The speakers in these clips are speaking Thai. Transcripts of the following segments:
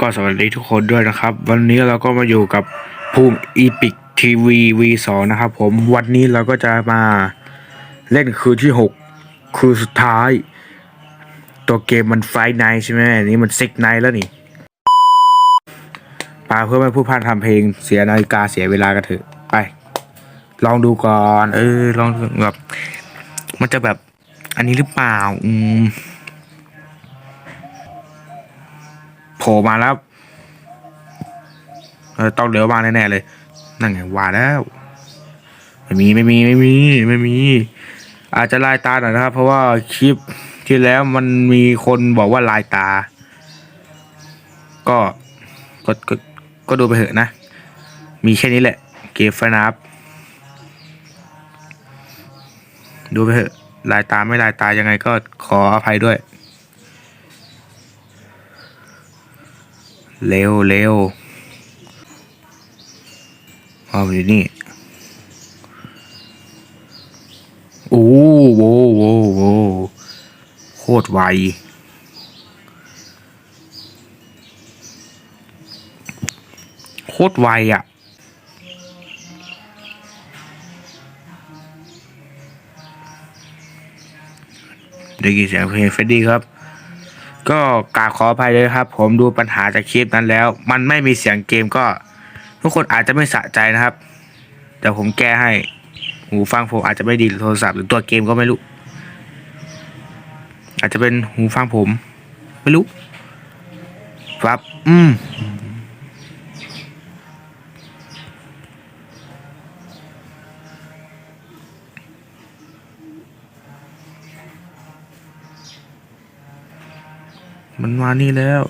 ก็สวัสดีทุกคนด้วยนะครับ วันนี้เราก็มาอยู่กับภูมิอีพิกทีวี V2 นะครับผมวันนี้เราก็จะมาเล่นคืนที่6คืนสุดท้าย ตัวเกมมันไฟไนใช่ไหมอันนี้มันซิกไนแล้วนี่ปาเพื่อไม่พูดพลาดทำเพลงเสียนาฬิกาเสียเวลากันเถอะไป ลองดูก่อน เออ ลองแบบ มันจะแบบอันนี้หรือเปล่า อืม โผล่มาแล้ว เออต้องเหลือมาแน่ๆเลย นั่นไงว่าแล้ว ไม่มีไม่มีไม่มีไม่มี อาจจะลายตาหน่อยนะครับ เพราะว่าคลิปที่แล้วมันมีคนบอกว่าลายตา ก็ก็ก็ก็ดูไปเถอะนะ มีแค่นี้แหละ เกมฟนับดูไปเถอะลายตาไม่ลายตายังไงก็ขออภัยด้วย เร็วเร็วเอาอยู่นี่โอ้โหโว้โหโคตรไวโคตรไวอะได้ยินเสียงเพลงเฟดดี้ครับ ก็กราบขออภัยเลยครับ ผมดูปัญหาจากคลิปนั้นแล้ว มันไม่มีเสียงเกมก็ ทุกคนอาจจะไม่สะใจนะครับ แต่ผมแก้ให้ หูฟังผมอาจจะไม่ดีหรือโทรศัพท์หรือตัวเกมก็ไม่รู้ อาจจะเป็นหูฟังผม ไม่รู้ครับ อืม มันมานี่แล้ว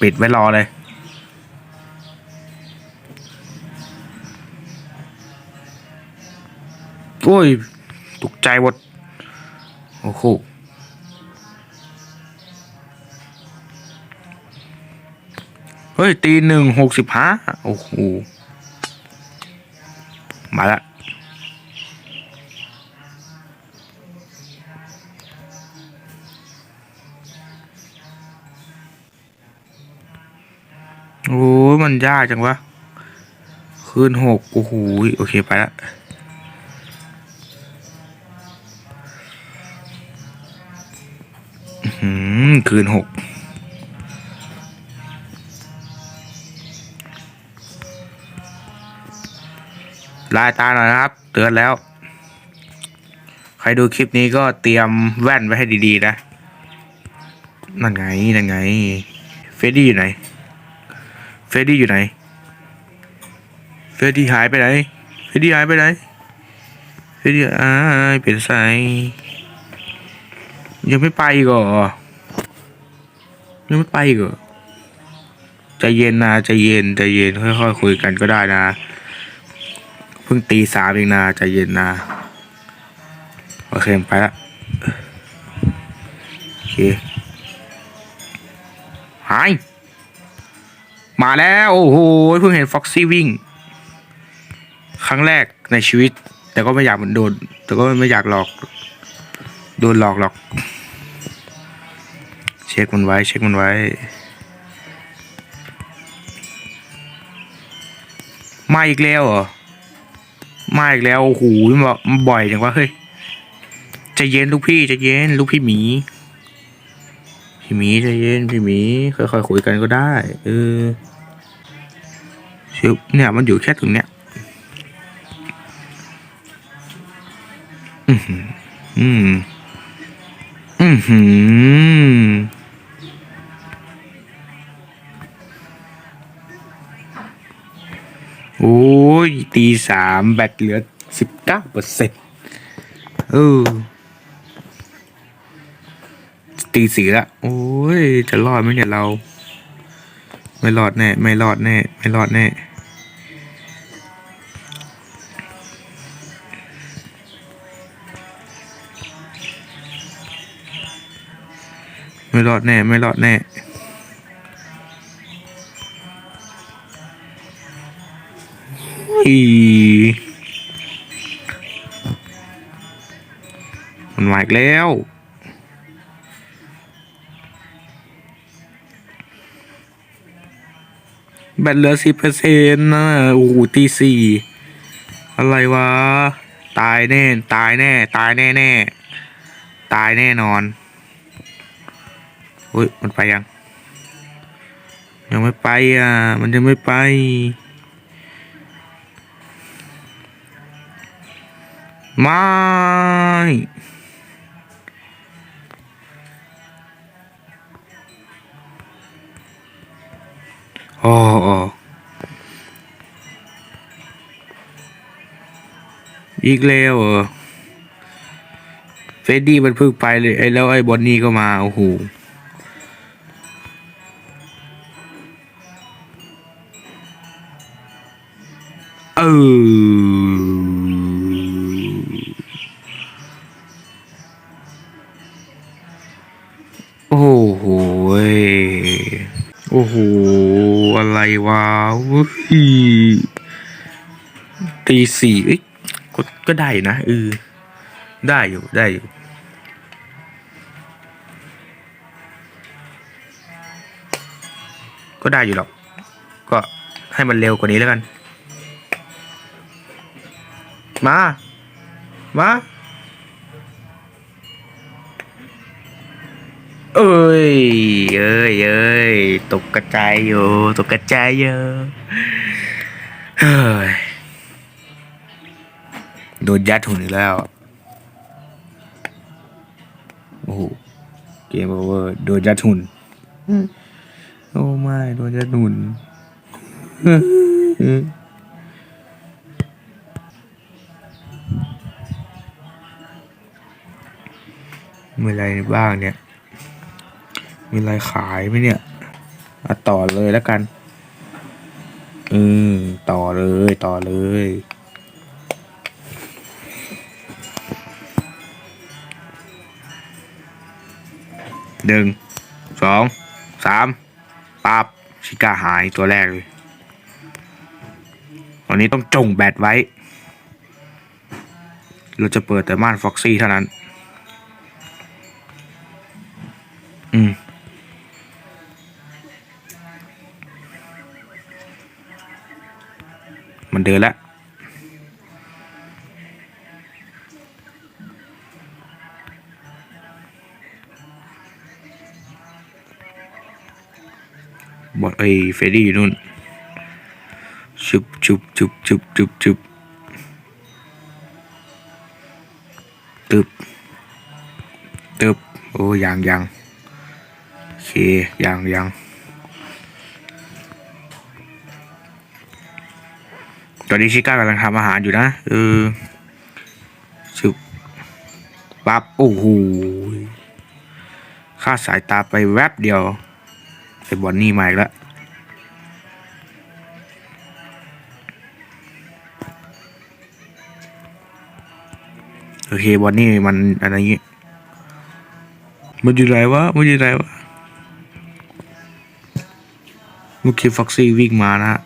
ปิดไว้รอเลย โอ้ยตกใจหมดโอ้โหเฮ้ย ตีหนึ่งหกสิบห้าโอ้โห มาละ มันยากจังวะ คืนหกโอ้โหโอเคไปละหือคืนหกลายตาหน่อยนะครับ เตือนแล้ว ใครดูคลิปนี้ก็เตรียมแว่นไว้ให้ดีๆนะ นั่นไง นั่นไง เฟดดี้อยู่ไหน ฟรดดี้อยู่ไหน เฟรดดี้หายไปไหน เฟรดดี้หายไปไหน เฟรดดี้อ้ายเป็นไสยังไม่ไปก่อยังไม่ไปก่อใจเย็นนะใจเย็นใจเย็นค่อยๆคุยกันก็ได้นะ เพิ่งตีสามเองนะใจเย็นนะ โอเคไปละโอเคหาย มาแล้ว โอ้โหเพิ่งเห็นฟ็อกซี่วิ่ง ครั้งแรกในชีวิต แต่ก็ไม่อยากมือนโดน แต่ก็ไม่อยากหลอก โดนหลอกหรอก เช็คมันไว้ เช็คมันไว้ มาอีกแล้วเหรอ มาอีกแล้ว โอ้โหมามาบ่อยจังวะเฮ้ยใจเย็นลูกพี่ใจเย็นลูกพี่หมี พี่หมีใจเย็นพี่หมีค่อยๆคุยกันก็ได้เออชิบเนี่ยมันอยู่แค่ตรงเนี้ยอือหืออืมอือหือโอ้ยตีสามแบตเหลือสิบเก้าเปอร์เซ็นต์เออ ตีสีละ โอ้ย จะรอดไหมเนี่ยเรา ไม่รอดแน่ ไม่รอดแน่ ไม่รอดแน่ ไม่รอดแน่ ไม่รอดแน่อีมันมาอีกแล้ว แบตเหลือสิบเปอร์เซ็นต์นะโอ้โหตีสี่อะไรวะ ตายแน่ ตายแน่ ตายแน่แน่ตายแน่นอนอุ้ยมันไปยัง ยังไม่ไปอะ มันยังไม่ไป ไม่ อ้โอ้อีกแล้วเหรอเฟดดี้มันเพิ่งไปเลยไอ้แล้วไอ้บอนนี่ก็มาโอ้โหเออโอ้โหยโอ้โห อะไรวะวตีสี่เอ้ยก็ก็ได้นะเออได้อยู่ได้อยู่ก็ได้อยู่หรอก ก็ให้มันเร็วกว่านี้แล้วกัน มา มา เอ้ย เอ้ยเอ้ยตกกระจายอยู่ตกกระจายเยอะเฮ้ยโดนยัดหุ่นอีกแล้ว โอ้โห เกมโอเวอร์ โดนยัดหุ่นโอ้ไม่ โดนยัดหุ่นมีอไรบ้างเนี่ย มีอะไรขายไหมเนี่ยอะต่อเลยแล้วกัน อืมต่อเลยต่อเลยหนึ่งสองสามปับชิก้าหายตัวแรกเลย ตอนนี้ต้องจงแบตไว้ เราจะเปิดแต่ม่านฟ็อกซี่เท่านั้น อืม เดินแล้วบอดไอ้เฟรดดี้อยู่นู่นชุบชุบชุบชุบชุบชุบตึบตึบโอ้ยังยังโอเคยังยัง อนนี้ชิก้ากำลังทำอาหารอยู่นะเออชุบปั๊บโอ้โหค่าสายตาไปแวบเดียวไอ้บอนนี่มาอีกแล้วโอเคบอนนี่มันอะไรอย่างงี้มันอยู่ไหนวะมันอยู่ไหนวะเมื่อกี้ฟ็อกซี่วิ่งมานะฮะ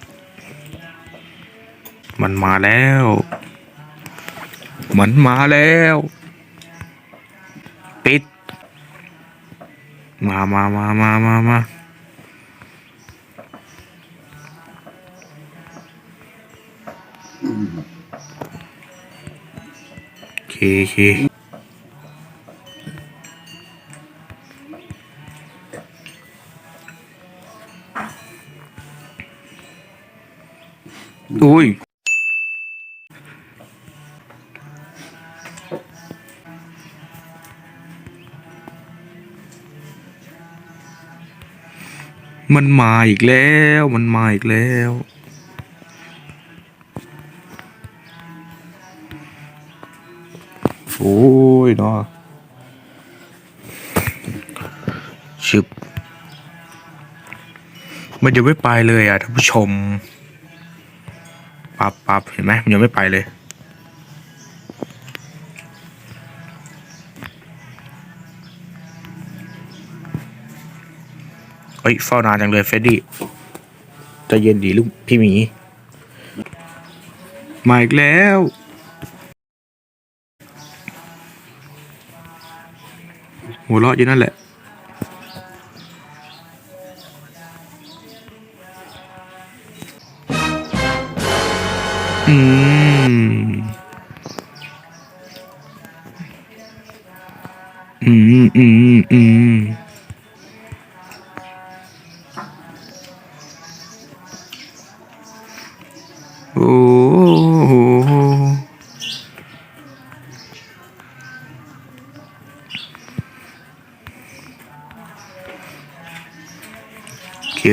มันมาแล้ว มันมาแล้ว ปิด มามามามามามาโอเคโอเค มันมาอีกแล้ว มันมาอีกแล้ว โอ้ยเนาะชึบมันยังไม่ไปเลยอะท่านผู้ชม ปับปับเห็นไหมมันยังไม่ไปเลย ฮ้ยเฝ้านานจังเลยเฟดดี้จะเย็นดีลูกพี่หมี มาอีกแล้ว หัวเราะอยู่นั่นแหละ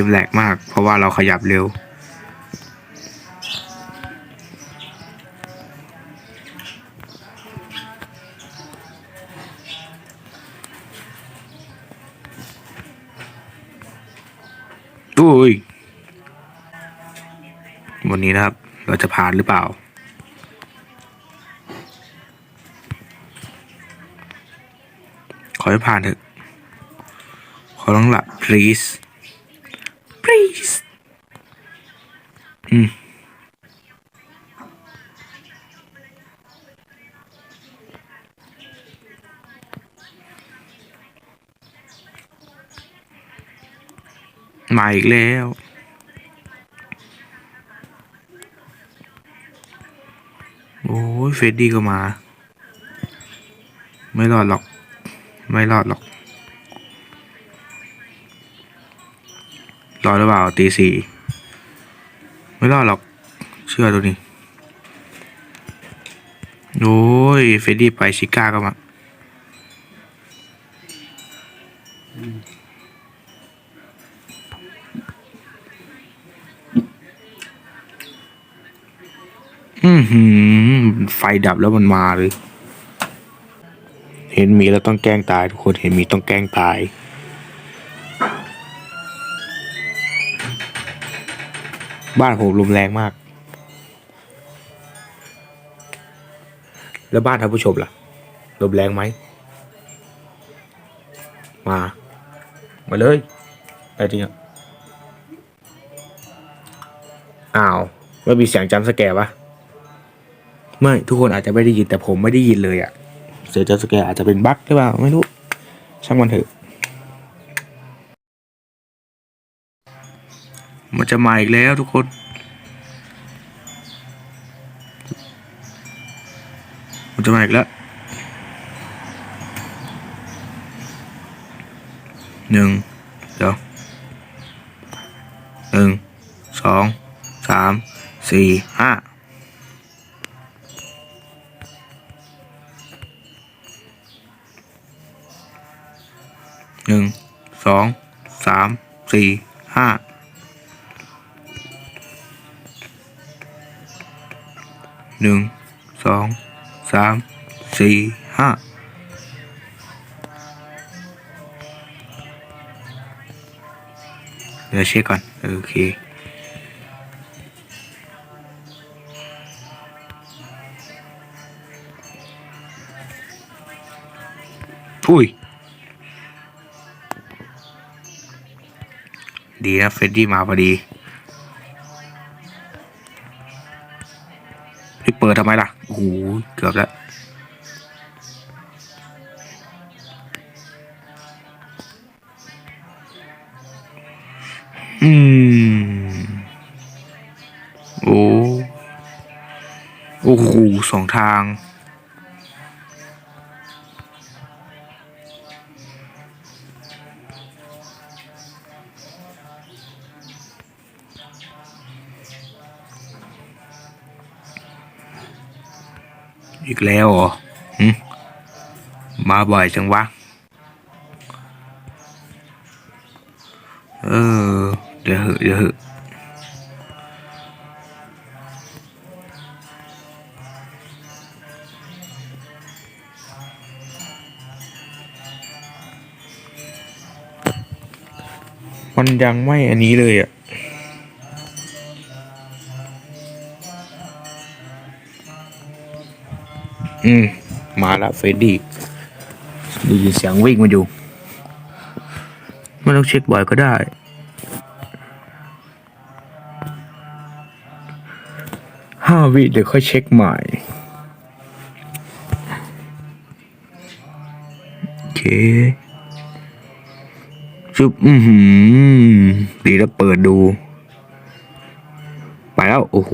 มแหลกมาก เพราะว่าเราขยับเร็ว อุ้ย วันนี้นะครับ เราจะผ่านหรือเปล่าขอให้ผ่านเถอะ ขอร้องละ please please อืมมาอีกแล้ว โอ้ยเฟรดดี้ก็มา ไม่รอดหรอก ไม่รอดหรอก รอดหรือเปล่าตีสี่ไม่รอดหรอก เชื่อตัวนี้โอ้ยเฟรดดี้ไปชิก้าก็มาอือหือ ไฟดับแล้วมันมาเลย เห็นมีแล้วต้องแกล้งตายทุกคนเห็นมีต้องแกล้งตาย บ้านผมลมแรงมาก แล้วบ้านท่านผู้ชมล่ะลมแรงไหม มา มาเลยไอ้จริงอะอ้าวไม่มีเสียงจำสแกร์ปะไม่ ทุกคนอาจจะไม่ได้ยินแต่ผมไม่ได้ยินเลยอะเสียงจำสแกร์อาจจะเป็นบั๊กหรือเปล่า ไม่รู้ ช่างมันเถอะ มันจะมาอีกแล้วทุกคน มันจะมาอีกแล้วหนึ่งเดี๋ยวหนึ่งสองสามสี่ห้าหนึ่งสองสามสี่ห้า หนึ่งสองสามสี่ห้าเดี๋ยวเช็คก่อน โอเคอุ้ยดีนะเฟรดดี้มาพอดี ปิดทำไมล่ะ โอ้โห เกือบแล้ว อืม โอ้ โอ้โหสองทาง อีกแล้วเหรอมาบ่อยจังวะ เออ เดี๋ยวเหอะเดี๋ยวเหอะมันยังไม่อันนี้เลยอะ อืม มาล้วเฟรดดี้ด้ยินเสียงวิ่งมาอยู่ไม่ต้องเช็คบ่อยก็ได้ ห้าวิเดี๋ยวค่อยเช็คใหม่ โอเคชุบอือหือดีแล้วเปิดดู ไปแล้ว โอ้โห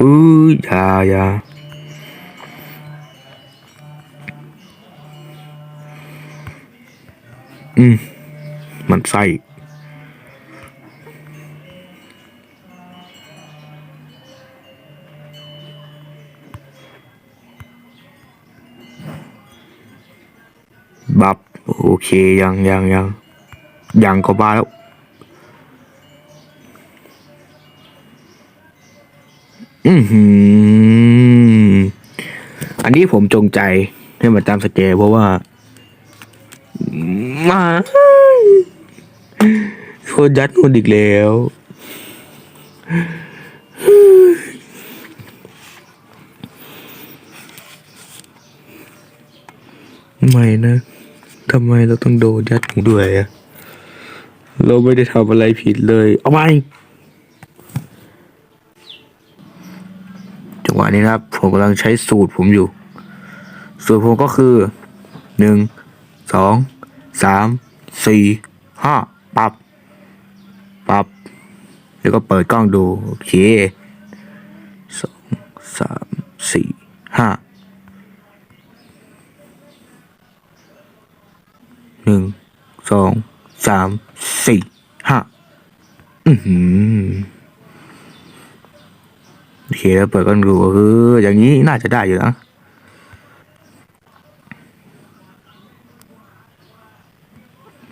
อุ้ยยา ยา อืม มันไส้ บับ โอเค ยังยังยังยังก็บ้าแล้วอือหืออันนี้ผมจงใจให้มาตามสเกลเพราะว่า มาโคตรยัดคนอีกแล้วไม่นะทำไมเราต้องโดนยัดหูด้วยอะเราไม่ได้ทำอะไรผิดเลย เอาไปจังหวะนี้นะครับ ผมกำลังใช้สูตรผมอยู่ สูตรผมก็คือหนึ่งสอง สามสี่ห้าปับปับแล้วก็เปิดกล้องดู โอเคสองสามสี่ห้าหนึ่งสองสามสี่ห้าอือหือโอเคแล้วเปิดกันดูก็คืออย่างนี้น่าจะได้อยู่นะ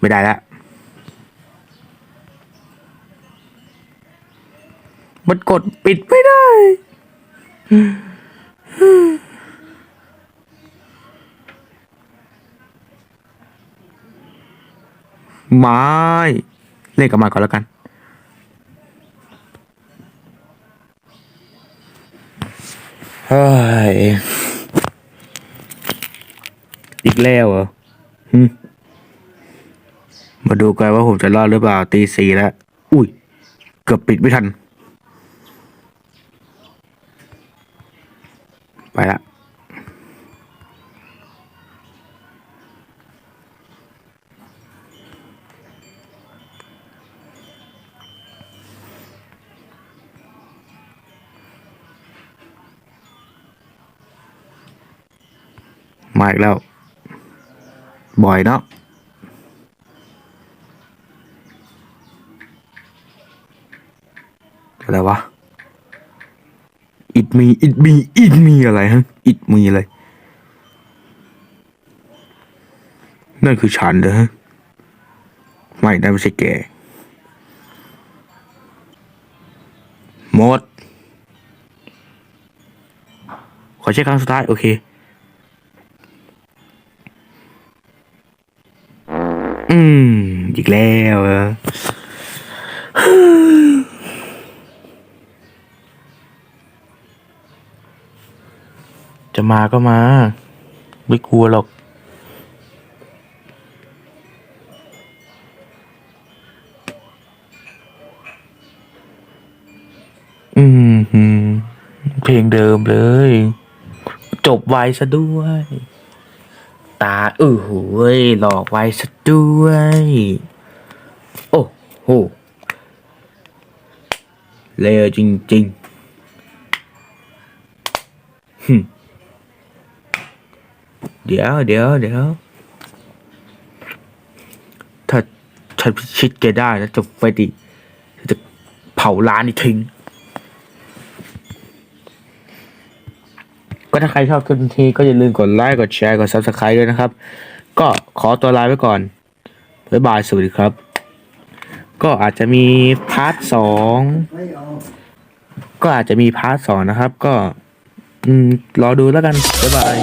ไม่ได้แล้วมันกดปิดไม่ได้ ไม่เล่นกับมันก่อนแล้วกัน เฮ้ย อีกแล้วเหรอ มาดูกันว่าผมจะรอดหรือเปล่าตีสี่แล้ว อุ้ย เกือบปิดไม่ทัน ไปละมาอีกแล้ว บ่อยเนาะ อะไรวะอิดมีอิดมีอิดมีอะไรฮะอิดมีอะไร นั่นคือฉันเด้อฮะไม่นั่นไม่ใช่แกหมด ขอเช็คครั้งสุดท้าย โอเคอืม อีกแล้ว จะมาก็มา ไม่กลัวหรอกอืมหืมเพลงเดิมเลย จบไวซะด้วย ตาเออโหยหลอกไว้ซะด้วย โอ้โหเลวจริงๆ เดี๋ยวเดี๋ยวเดี๋ยวถ้าฉันพิชิตแกได้แล้วจะไปดิจะเผาร้านนี้ทิ้ง ก็ถ้าใครชอบคลิปนี้ก็อย่าลืมกดไลค์กดแชร์กด subscribe ด้วยนะครับ ก็ขอตัวลาไปก่อน บ๊ายบาย สวัสดีครับ ก็อาจจะมีพาร์ทสองก็อาจจะมีพาร์ทสองนะครับ ก็ อืมรอดูแล้วกันบ๊ายบาย